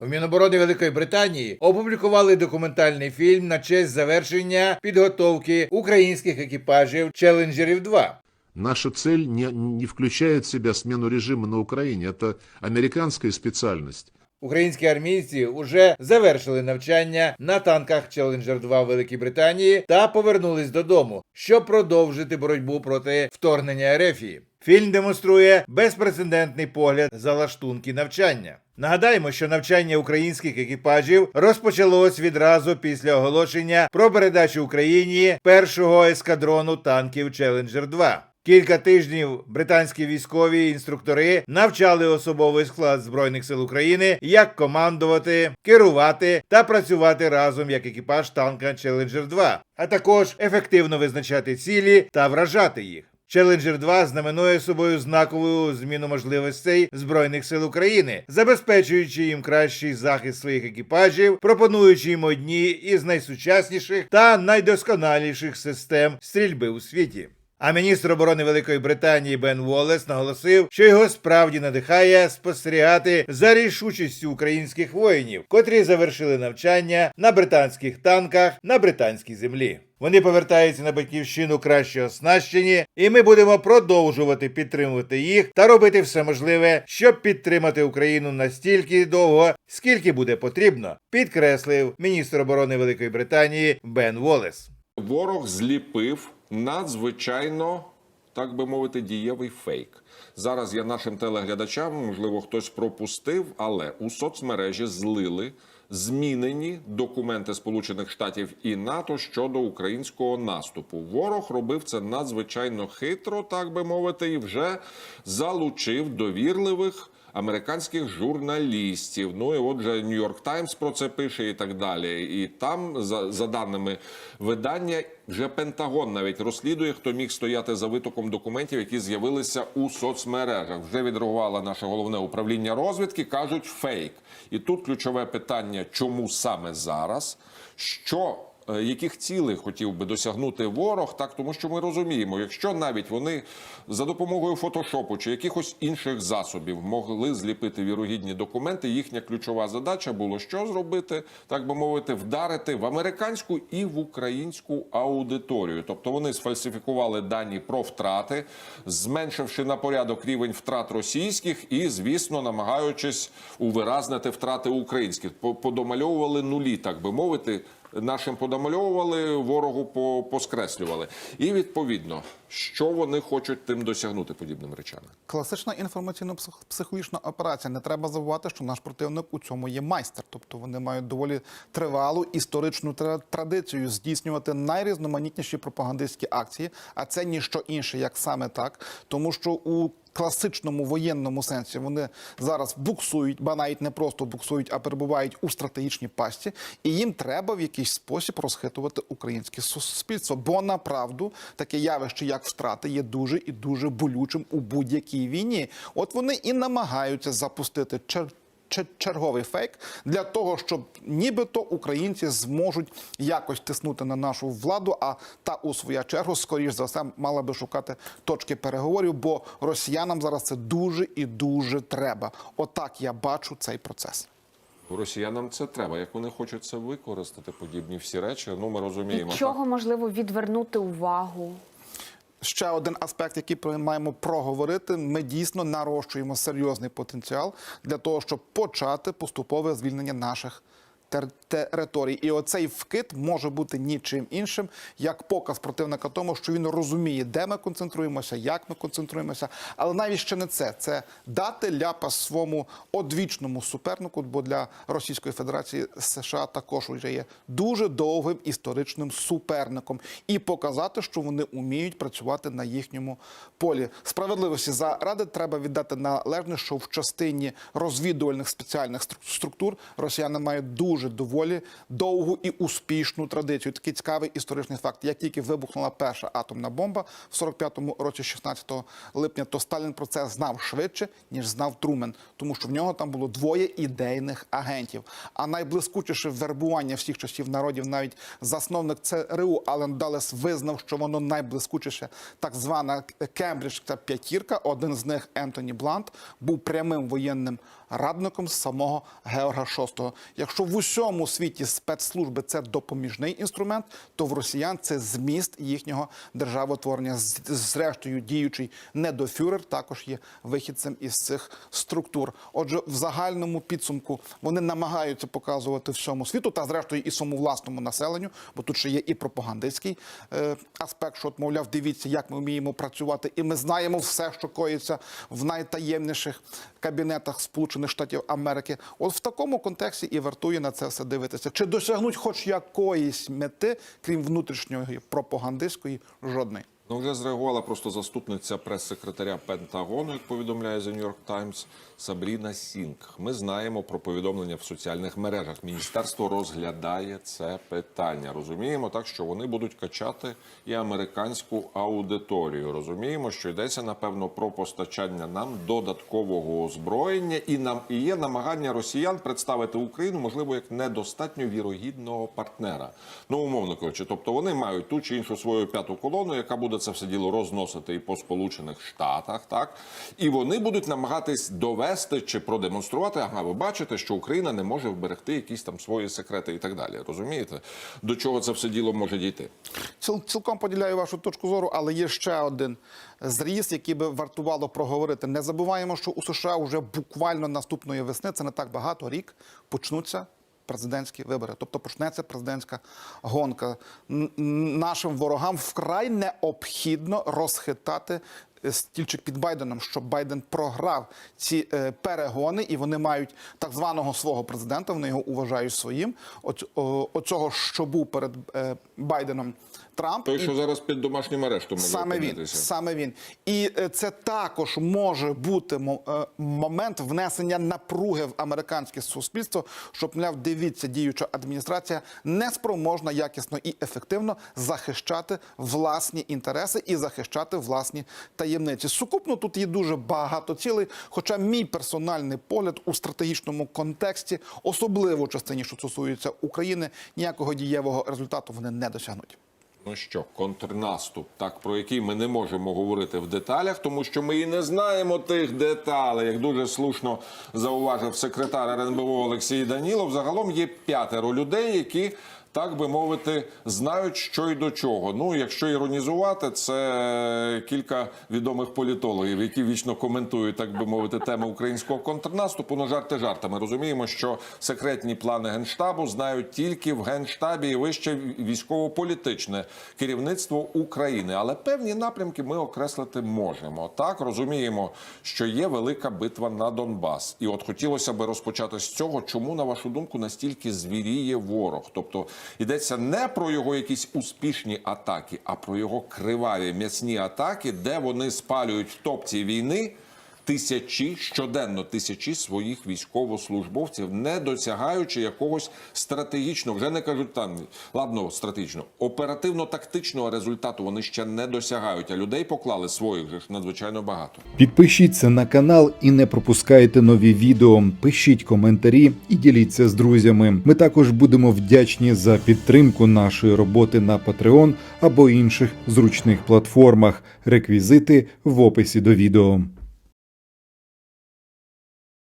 В Міноборони Великої Британії опублікували документальний фільм на честь завершення підготовки українських екіпажів Челенджерів 2 Наша цель не, не включает в себя смену режима на Украине. Это американская специальность. Українські армійці уже завершили навчання на танках Challenger 2 в Великій Британії та повернулись додому, щоб продовжити боротьбу проти вторгнення Ерефії. Фільм демонструє безпрецедентний погляд за лаштунки навчання. Нагадаємо, що навчання українських екіпажів розпочалось відразу після оголошення про передачу Україні першого ескадрону танків Challenger 2 Кілька тижнів британські військові інструктори навчали особовий склад збройних сил України, як командувати, керувати та працювати разом як екіпаж танка Challenger 2 а також ефективно визначати цілі та вражати їх. Challenger 2 знаменує собою знакову зміну можливостей збройних сил України, забезпечуючи їм кращий захист своїх екіпажів, пропонуючи їм одні із найсучасніших та найдосконаліших систем стрільби у світі. А міністр оборони Великої Британії Бен Волес наголосив, що його справді надихає спостерігати за рішучістю українських воїнів, котрі завершили навчання на британських танках на британській землі. Вони повертаються на батьківщину краще оснащені, і ми будемо продовжувати підтримувати їх та робити все можливе, щоб підтримати Україну настільки довго, скільки буде потрібно, підкреслив міністр оборони Великої Британії Бен Волес. Ворог зліпив надзвичайно, так би мовити, дієвий фейк. Зараз я нашим телеглядачам, можливо, хтось пропустив, але у соцмережі злили змінені документи Сполучених Штатів і НАТО щодо українського наступу. Ворог робив це надзвичайно хитро, так би мовити, і вже залучив довірливих американських журналістів. Ну і отже, Нью-Йорк Таймс про це пише і так далі. І там, за, за даними видання, вже Пентагон навіть розслідує, хто міг стояти за витоком документів, які з'явилися у соцмережах. Вже відреагувало наше головне управління розвідки. кажуть фейк. І тут ключове питання: чому саме зараз? Що яких цілей хотів би досягнути ворог, так тому що ми розуміємо, якщо навіть вони за допомогою фотошопу чи якихось інших засобів могли зліпити вірогідні документи, їхня ключова задача було що зробити, так би мовити, вдарити в американську і в українську аудиторію. Тобто вони сфальсифікували дані про втрати, зменшивши на порядок рівень втрат російських і, звісно, намагаючись увиразнити втрати українських, подомальовували нулі, так би мовити нашим подамальовували, ворогу по- поскреслювали. І відповідно, що вони хочуть тим досягнути подібним речам. Класична інформаційно-психологічна операція. Не треба забувати, що наш противник у цьому є майстер. Тобто вони мають доволі тривалу історичну традицію здійснювати найрізноманітніші пропагандистські акції, а це ніщо інше, як саме так, тому що у класичному воєнному сенсі вони зараз буксують, ба навіть не просто буксують, а перебувають у стратегічній пасті, і їм треба в якийсь спосіб розхитувати українське суспільство. Бо направду таке явище, як втрати, є дуже і дуже болючим у будь-якій війні. От вони і намагаються запустити чер черговий фейк для того, щоб нібито українці зможуть якось тиснути на нашу владу, а та у свою чергу, скоріш за все, мала би шукати точки переговорів, бо росіянам зараз це дуже і дуже треба. Отак я бачу цей процес. Росіянам це треба. Як вони хочуть це використати, подібні всі речі, ну ми розуміємо. Від чого можливо відвернути увагу? Ще один аспект, який маємо проговорити. Ми дійсно нарощуємо серйозний потенціал для того, щоб почати поступове звільнення наших територій. І оцей вкид може бути нічим іншим, як показ противника тому, що він розуміє, де ми концентруємося, як ми концентруємося. Але навіть ще не це. Це дати ляпас своєму одвічному супернику, бо для Російської Федерації США також вже є дуже довгим історичним суперником, і показати, що вони вміють працювати на їхньому полі. Справедливості заради треба віддати належне, що в частині розвідувальних спеціальних стру- структур росіяни мають дуже доволі довгу і успішну традицію. Такий цікавий історичний факт. Як тільки вибухнула перша атомна бомба в 45-му році, 16 липня, то Сталін про це знав швидше ніж знав Трумен, тому що в нього там було двоє ідейних агентів. А найблискучіше вербування всіх часів народів, навіть засновник ЦРУ Ален Далес визнав, що воно найблискучіше, так звана Кембриджська п'ятірка. Один з них Ентоні Блант був прямим воєнним радником самого Георга VI. Якщо в усьому світі спецслужби це допоміжний інструмент, то в росіян це зміст їхнього державотворення. Зрештою, діючий недофюрер також є вихідцем із цих структур. Отже, в загальному підсумку вони намагаються показувати всьому світу та зрештою і своєму власному населенню, бо тут ще є і пропагандистський е, аспект, що от, мовляв, дивіться, як ми вміємо працювати, і ми знаємо все, що коїться в найтаємніших кабінетах Сполучених Штатів Америки. От в такому контексті і вартує на це все дивитися. Чи досягнуть хоч якоїсь мети, крім внутрішньої пропагандистської, жодної. Ну, вже зреагувала просто заступниця прес-секретаря Пентагону, як повідомляє The New York Times, Сабріна Сінг. Ми знаємо про повідомлення в соціальних мережах. Міністерство розглядає це питання. Розуміємо так, що вони будуть качати і американську аудиторію. Розуміємо, що йдеться напевно про постачання нам додаткового озброєння, і нам і є намагання росіян представити Україну, можливо, як недостатньо вірогідного партнера. Ну, умовно кажучи, тобто вони мають ту чи іншу свою п'яту колону, яка буде це все діло розносити і по Сполучених Штатах, так і вони будуть намагатись довести чи продемонструвати. Ага, ви бачите, що Україна не може вберегти якісь там свої секрети і так далі. Розумієте, до чого це все діло може дійти? Ціл, цілком поділяю вашу точку зору, але є ще один зріз, який би вартувало проговорити. Не забуваємо, що у США вже буквально наступної весни, це не так багато, рік, почнуться президентські вибори. Тобто почнеться президентська гонка. Нашим ворогам вкрай необхідно розхитати стільчик під Байденом, щоб Байден програв ці е, перегони, і вони мають так званого свого президента. Вони його вважають своїм. Оць- о- Оцього, що був перед е, Байденом Трамп. Той, І- що зараз під домашнім арештом може Саме він, саме він. І е, це також може бути мо- е, момент внесення напруги в американське суспільство, щоб, мовляв, дивіться, діюча адміністрація не спроможна якісно і ефективно захищати власні інтереси і захищати власні таємниці. Сукупно тут є дуже багато цілей. Хоча мій персональний погляд у стратегічному контексті, особливо в частині, що стосується України, ніякого дієвого результату вони не досягнуть. Ну що, контрнаступ, так про який ми не можемо говорити в деталях, тому що ми і не знаємо тих деталей. Як дуже слушно зауважив секретар РНБО Олексій Данілов, загалом є п'ятеро людей, які. Так би мовити, знають, що й до чого. Ну, якщо іронізувати, це кілька відомих політологів, які вічно коментують, так би мовити, теми українського контрнаступу. Ну, жарти жартами. Розуміємо, що секретні плани генштабу знають тільки в генштабі і вище військово-політичне керівництво України. Але певні напрямки ми окреслити можемо. Так розуміємо, що є велика битва на Донбас, і от хотілося би розпочати з цього, чому на вашу думку настільки звіріє ворог? Тобто йдеться не про його якісь успішні атаки, а про його криваві м'ясні атаки, де вони спалюють в топці війни. Тисячі щоденно тисячі своїх військовослужбовців, не досягаючи якогось стратегічного, вже не кажуть там ладно, стратегічно, оперативно-тактичного результату вони ще не досягають. А людей поклали своїх ж надзвичайно багато. Підпишіться на канал і не пропускайте нові відео. Пишіть коментарі і діліться з друзями. Ми також будемо вдячні за підтримку нашої роботи на Patreon або інших зручних платформах. Реквізити в описі до відео.